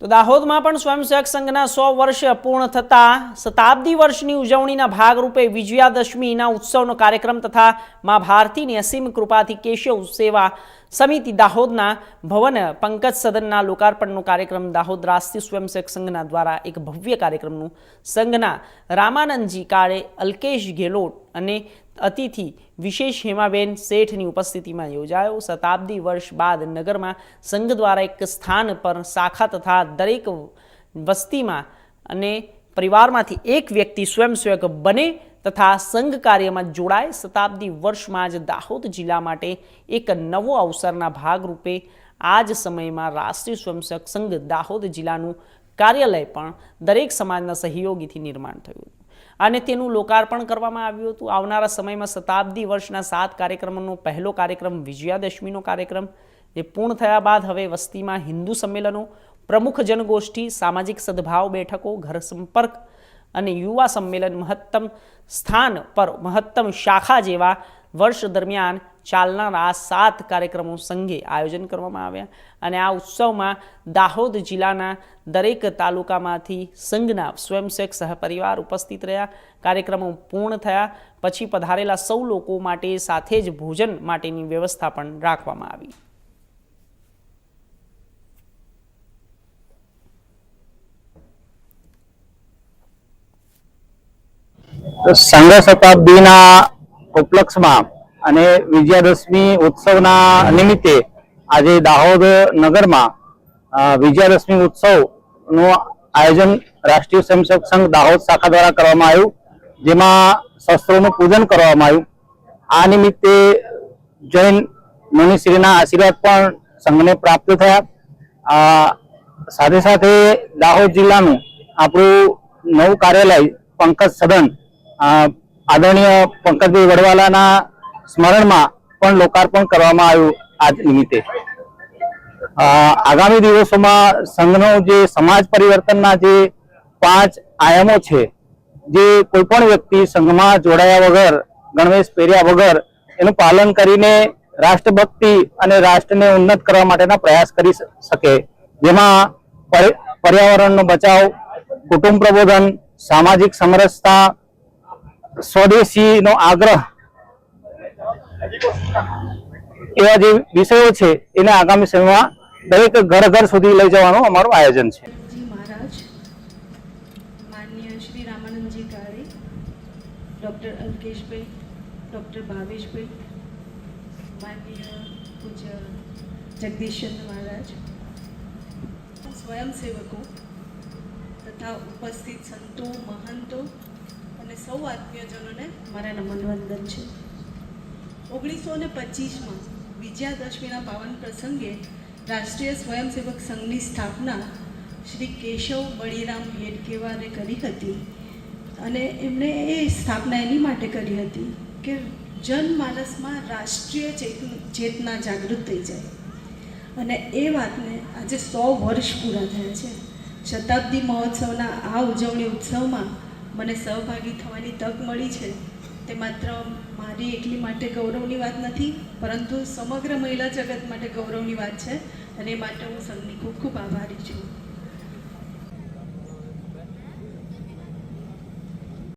તો દાહોદમાં પણ સ્વયંસેવક સંઘના સો વર્ષ પૂર્ણ થતા શતાબ્દી વર્ષની ઉજવણીના ભાગરૂપે વિજયાદશમીના ઉત્સવનો કાર્યક્રમ તથા મા ભારતીની અસીમ કૃપાથી કેશવ સેવા સમિતિ દાહોદના ભવન પંકજ સદનના લોકાર્પણનો કાર્યક્રમ દાહોદ રાષ્ટ્રીય સ્વયંસેવક સંઘના દ્વારા એક ભવ્ય કાર્યક્રમનું સંઘના રામાનંદજી કાળે અલ્કેશ ગેહલોત અને અતિથિ વિશેષ હેમાબેન શેઠની ઉપસ્થિતિમાં યોજાયો. શતાબ્દી વર્ષ બાદ નગરમાં સંઘ દ્વારા એક સ્થાન પર શાખા તથા દરેક વસ્તીમાં અને પરિવારમાંથી એક વ્યક્તિ સ્વયંસેવક બને તથા સંઘ કાર્યમાં જોડાય શતાબ્દી વર્ષમાં જ દાહોદ જિલ્લા માટે એક નવો અવસરના ભાગરૂપે આ જ સમયમાં રાષ્ટ્રીય સ્વયંસેવક સંઘ દાહોદ જિલ્લાનું કાર્યાલય પણ દરેક સમાજના સહયોગીથી નિર્માણ થયું. અને તેનું લોકાર્પણ કરવામાં આવ્યું હતું. આવનારા સમયમાં શતાબ્દી વર્ષના સાત કાર્યક્રમોનો પહેલો કાર્યક્રમ, વિજયાદશમીનો કાર્યક્રમ એ પૂર્ણ થયા બાદ હવે વસ્તીમાં હિન્દુ સંમેલનો, પ્રમુખ જનગોષ્ઠી, સામાજિક સદભાવ બેઠકો, ઘર સંપર્ક અને યુવા સંમેલન મહત્તમ સ્થાન પર મહત્તમ શાખા જેવા વર્ષ દરમિયાન ચાલનારા સાત કાર્યક્રમો સંઘે આયોજન કરવામાં આવ્યા. અને આ ઉત્સવમાં દાહોદ જિલ્લાના દરેક તાલુકામાંથી સંઘના સ્વયંસેવક સહપરિવાર ઉપસ્થિત રહ્યા. કાર્યક્રમો પૂર્ણ થયા. પછી પધારેલા સૌ લોકો માટે સાથે જ ભોજન માટેની વ્યવસ્થા પણ રાખવામાં આવી. સંઘ શતાબ્દીના ઉપલક્ષમાં અને વિજયાદશમી ઉત્સવના નિમિત્તે આજે દાહોદ નગરમાં વિજયાદશમી ઉત્સવનું આયોજન રાષ્ટ્રીય સ્વયંસેવક સંઘ દાહોદ શાખા દ્વારા કરવામાં આવ્યું, જેમાં શસ્ત્રોનું પૂજન કરવામાં આવ્યું. આ નિમિત્તે જૈન મુનિશ્રીના આશીર્વાદ પણ સંઘને પ્રાપ્ત થયા. સાથે સાથે દાહોદ જિલ્લાનું આપણું નવું કાર્યાલય પંકજ સદન આદરણીય પંકજભાઈ વડવાલાના સ્મરણમાં પણ લોકાર્પણ કરવામાં આવ્યું આજ નિમિત્તે. આગામી દિવસોમાં સંઘનો જે સમાજ પરિવર્તનના જે પાંચ આયામો છે, જે કોઈ પણ વ્યક્તિ સંઘમાં જોડાયા વગર, ગણવેશ પહેર્યા વગર એનું પાલન કરીને રાષ્ટ્રભક્તિ અને રાષ્ટ્રને ઉન્નત કરવા માટેના પ્રયાસ કરી શકે. જેમાં પર્ય- પર્યાવરણનો બચાવ, કુટુંબ પ્રબોધન, સામાજિક સમરસતા સ્વદેશીનો આગ્રહ એવા જે વિષયો છે, એને આગામી સમયમાં દરેક ઘર ઘર સુધી લઈ જવાનું અમારું આયોજન છે. શ્રી રામાનંદજી કાળે, ડૉક્ટર અલ્કેશભાઈ, ડૉક્ટર ભાવેશભાઈ માન્ય પૂજ્ય જગદીશચંદ્ર મહારાજ, સ્વયંસેવકો તથા ઉપસ્થિત સંતો, મહંતો અને સૌ આત્મીયજનોને મારા નમનવંદન છે ઓગણીસો ને પચીસમાં વિજયાદશમીના પાવન પ્રસંગે રાષ્ટ્રીય સ્વયંસેવક સંઘની સ્થાપના શ્રી કેશવ બળીરામ હેડકેવારે કરી હતી અને એમણે એ સ્થાપના એની માટે કરી હતી કે જનમાનસમાં રાષ્ટ્રીય ચેતન જાગૃત થઈ જાય. અને એ વાતને આજે સો વર્ષ પૂરા થયા છે. શતાબ્દી મહોત્સવના આ ઉજવણી ઉત્સવમાં મને સહભાગી થવાની તક મળી છે. તે માત્ર મારી એકલી માટે ગૌરવની વાત નથી, પરંતુ સમગ્ર મહિલા જગત માટે ગૌરવની વાત છે. અને એ માટે હું સંઘની ખૂબ ખૂબ આભારી છું.